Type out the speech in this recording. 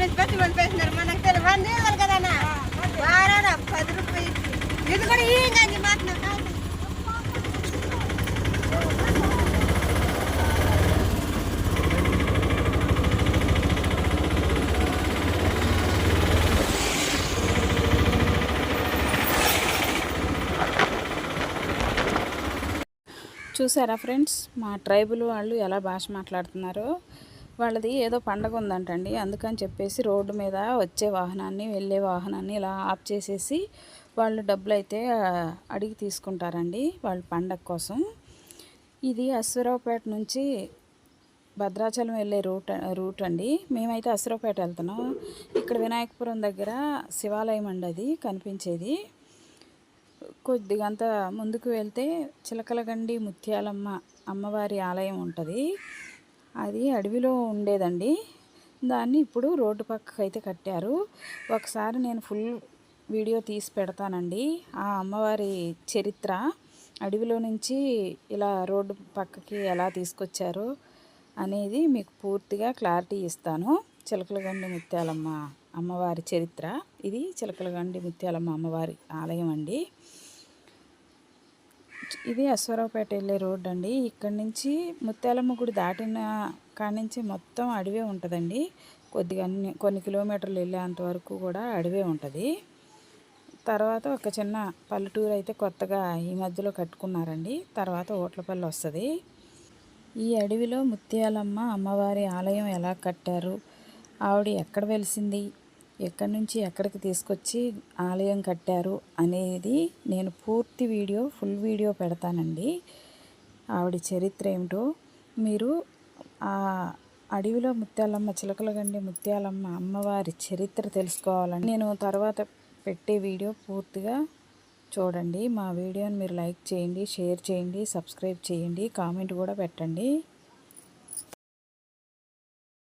నుంచి బస్సులు పంపేస్తున్నారు మనకు తెలియదు వంద ఇవ్వాలి అది ఉండేది పది రూపాయలు ఇది కూడా ఈ గంజి మాట్లాడు చూసారా ఫ్రెండ్స్? మా ట్రైబుల్ వాళ్ళు ఎలా భాష మాట్లాడుతున్నారో? వాళ్ళది ఏదో పండగ ఉందంటండి. అందుకని చెప్పేసి రోడ్డు మీద వచ్చే వాహనాన్ని వెళ్ళే వాహనాన్ని ఇలా ఆఫ్ చేసేసి వాళ్ళు డబ్బులు అయితే అడిగి తీసుకుంటారండి వాళ్ళ పండగ కోసం. ఇది అశ్వరావుపేట నుంచి భద్రాచలం వెళ్ళే రూట్ రూట్ అండి. మేమైతే అశ్వరావుపేట వెళ్తున్నాం. ఇక్కడ వినాయకపురం దగ్గర శివాలయం అండి అది కనిపించేది. కొద్దిగా అంత ముందుకు వెళ్తే చిలకలగండి ముత్యాలమ్మ అమ్మవారి ఆలయం ఉంటుంది. అది అడవిలో ఉండేదండి. దాన్ని ఇప్పుడు రోడ్డు పక్కకు అయితే కట్టారు. ఒకసారి నేను ఫుల్ వీడియో తీసి పెడతానండి. ఆ అమ్మవారి చరిత్ర అడవిలో నుంచి ఇలా రోడ్డు పక్కకి ఎలా తీసుకొచ్చారు అనేది మీకు పూర్తిగా క్లారిటీ ఇస్తాను. చిలకలగండి ముత్యాలమ్మ అమ్మవారి చరిత్ర. ఇది చిలకలగండి ముత్యాలమ్మ అమ్మవారి ఆలయం అండి. ఇది అశ్వరావుపేట వెళ్ళే రోడ్ అండి. ఇక్కడ నుంచి ముత్యాలమ్మ గుడి దాటిన కాడి నుంచి మొత్తం అడవే ఉంటుందండి. కొద్దిగా అన్ని కొన్ని కిలోమీటర్లు వెళ్ళేంత వరకు కూడా అడవే ఉంటుంది. తర్వాత ఒక చిన్న పల్లెటూరు అయితే కొత్తగా ఈ మధ్యలో కట్టుకున్నారండి. తర్వాత ఓట్లపల్లి వస్తుంది. ఈ అడవిలో ముత్యాలమ్మ అమ్మవారి ఆలయం ఎలా కట్టారు? ఆవిడ ఎక్కడ వెలిసింది? ఎక్కడి నుంచి ఎక్కడికి తీసుకొచ్చి ఆలయం కట్టారు అనేది నేను పూర్తి వీడియో ఫుల్ వీడియో పెడతానండి. ఆవిడ చరిత్ర ఏమిటో మీరు ఆ అడవిలో ముత్యాలమ్మ చిలకలగండి ముత్యాలమ్మ అమ్మవారి చరిత్ర తెలుసుకోవాలని నేను తర్వాత పెట్టే వీడియో పూర్తిగా చూడండి. మా వీడియోని మీరు లైక్ చేయండి షేర్ చేయండి సబ్స్క్రైబ్ చేయండి కామెంట్ కూడా పెట్టండి.